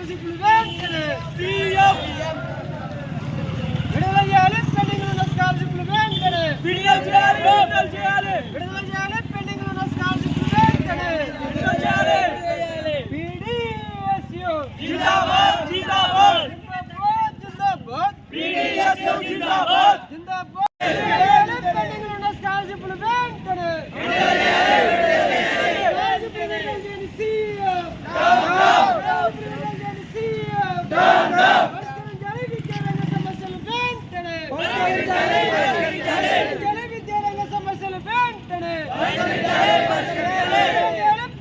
స్కాలర్షిప్లు వెంటనే సీఎం విడుదల చేయాలి పెండింగ్ ఉన్న స్కాలర్షిప్లు వెంటనే విడుదల చేయాలి విడుదల చేయాలి విడుదల చేయాలి పెండింగ్ ఉన్న స్కాలర్షిప్లు వెంటనే విడుదల చేయాలి పీడీఎస్యు జిందాబాద్ జిందాబాద్ జిందాబాద్ జిందాబాద్ పీడీఎస్యూ జిందాబాద్ జిందాబాద్ విడుదల చేయాలి పెండింగ్ ఉన్న స్కాలర్షిప్లు వెంటనే విడుదల చేయాలి సీఎం విడుదల చేయాలి సీఎం పరిష్కరించాలి విద్యారంగ సమస్యలు వెంటనే పరిష్కరించాలి, పరిష్కరించాలి. పరిష్కరించాలి విద్యారంగ సమస్యలు వెంటనే పరిష్కరించాలి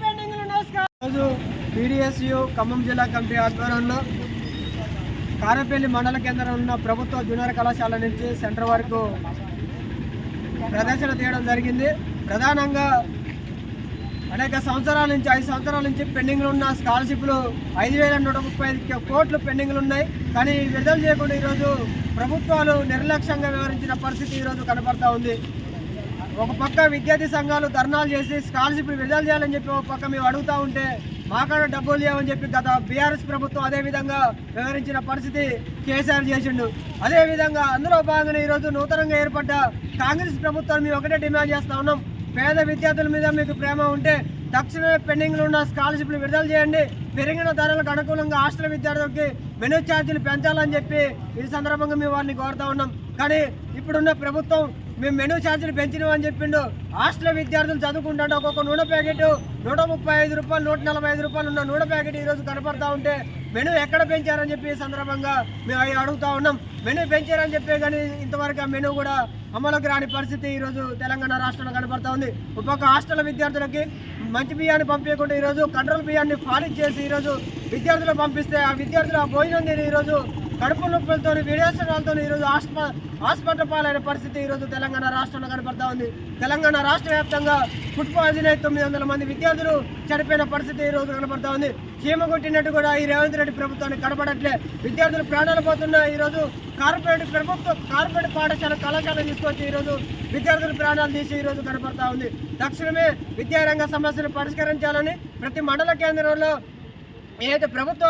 పెండింగ్ ఉన్న స్కా- రోజు పీడిఎస్యు ఖమ్మం జిల్లా కమిటీ ఆధ్వర్యంలో కారపల్లి మండల కేంద్రంలో ఉన్న ప్రభుత్వ జూనియర్ కళాశాల నుంచి సెంటర్ వరకు ప్రదర్శన తీయడం జరిగింది. ప్రధానంగా అనేక సంవత్సరాల నుంచి ఐదు సంవత్సరాల నుంచి పెండింగ్లో ఉన్న స్కాలర్షిప్లు ఐదు వేల నూట ముప్పై ఐదు కోట్లు పెండింగ్లు ఉన్నాయి. కానీ విడుదల చేయకుండా ఈరోజు ప్రభుత్వాలు నిర్లక్ష్యంగా వ్యవహరించిన పరిస్థితి ఈరోజు కనపడతా ఉంది. ఒక పక్క విద్యార్థి సంఘాలు ధర్నాలు చేసి స్కాలర్షిప్లు విడుదల చేయాలని చెప్పి ఒక పక్క మేము అడుగుతా ఉంటే మాకాడ డబ్బులు లేవని చెప్పి గత బీఆర్ఎస్ ప్రభుత్వం అదే విధంగా వ్యవహరించిన పరిస్థితి కేసీఆర్ చేసిండు. అదేవిధంగా అందులో భాగంగా ఈరోజు నూతనంగా ఏర్పడ్డ కాంగ్రెస్ ప్రభుత్వాన్ని మేము ఒకటే డిమాండ్ చేస్తా ఉన్నాం. పేద విద్యార్థుల మీద మీకు ప్రేమ ఉంటే తక్షణమే పెండింగ్లో ఉన్న స్కాలర్షిప్లు విడుదల చేయండి. పెరిగిన ధరలకు అనుకూలంగా హాస్టల్ విద్యార్థులకి మెనూ ఛార్జీలు పెంచాలని చెప్పి ఈ సందర్భంగా మేము వారిని కోరుతా ఉన్నాం. కానీ ఇప్పుడున్న ప్రభుత్వం మేము మెనూ ఛార్జీలు పెంచినామని చెప్పిండు. హాస్టల్ విద్యార్థులు చదువుకుంటాడు ఒక్కొక్క నూనె ప్యాకెట్ నూట ముప్పై ఐదు రూపాయలు నూట నలభై ఐదు రూపాయలు ఉన్న నూనె ప్యాకెట్ ఈరోజు కనపడతా ఉంటే మెనూ ఎక్కడ పెంచారని చెప్పి సందర్భంగా మేము అవి అడుగుతా ఉన్నాం. మెనూ పెంచారని చెప్పే కానీ ఇంతవరకు ఆ మెనూ కూడా అమలుకి రాని పరిస్థితి ఈరోజు తెలంగాణ రాష్ట్రంలో కనపడతా ఉంది. ఒక్కొక్క హాస్టల్ విద్యార్థులకి మంచి బియ్యాన్ని పంపించకుండా ఈరోజు కంట్రోల్ బియ్యాన్ని ఫాలిజ్ చేసి ఈరోజు విద్యార్థులు పంపిస్తే ఆ విద్యార్థులు ఆ భోజనం తిని ఈరోజు కడుపు నొప్పులతో విదేశాలతో ఈరోజు హాస్పిటల్ హాస్పిటల్ పాలైన పరిస్థితి ఈరోజు తెలంగాణ రాష్ట్రంలో కనపడతా ఉంది. తెలంగాణ రాష్ట్ర వ్యాప్తంగా ఫుడ్ పాయిజన్ అయి తొమ్మిది వందల మంది విద్యార్థులు చనిపోయిన పరిస్థితి ఈరోజు రోజు కనపడతా ఉంది. చీమ కొట్టినట్టు కూడా ఈ రేవంత్ రెడ్డి ప్రభుత్వానికి కనపడట్లే. విద్యార్థులు ప్రాణాలు పోతున్నా ఈరోజు కార్పొరేట్ ప్రభుత్వ కార్పొరేట్ పాఠశాల కళాశాల తీసుకొచ్చి ఈరోజు విద్యార్థుల ప్రాణాలు తీసి ఈరోజు రోజు కనపడతా ఉంది. తక్షణమే విద్యారంగ సమస్యలు పరిష్కరించాలని ప్రతి మండల కేంద్రంలో ఏదైతే ప్రభుత్వ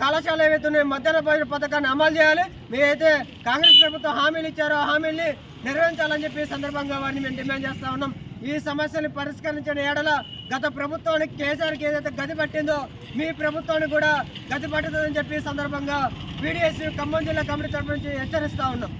కళాశాల ఏవైతే మధ్యాహ్న భోజన పథకాన్ని అమలు చేయాలి. మేమైతే కాంగ్రెస్ ప్రభుత్వం హామీలు ఇచ్చారో హామీల్ని నిర్వహించాలని చెప్పి సందర్భంగా వారిని మేము డిమాండ్ చేస్తా ఉన్నాం. ఈ సమస్యలు పరిష్కరించిన ఏడల గత ప్రభుత్వానికి కేసీఆర్కి ఏదైతే గది పట్టిందో మీ ప్రభుత్వానికి కూడా గది పట్టుతుందని చెప్పి సందర్భంగా పీడిఎస్ ఖమ్మం జిల్లా కమిటీ తరఫు నుంచి హెచ్చరిస్తా ఉన్నాం.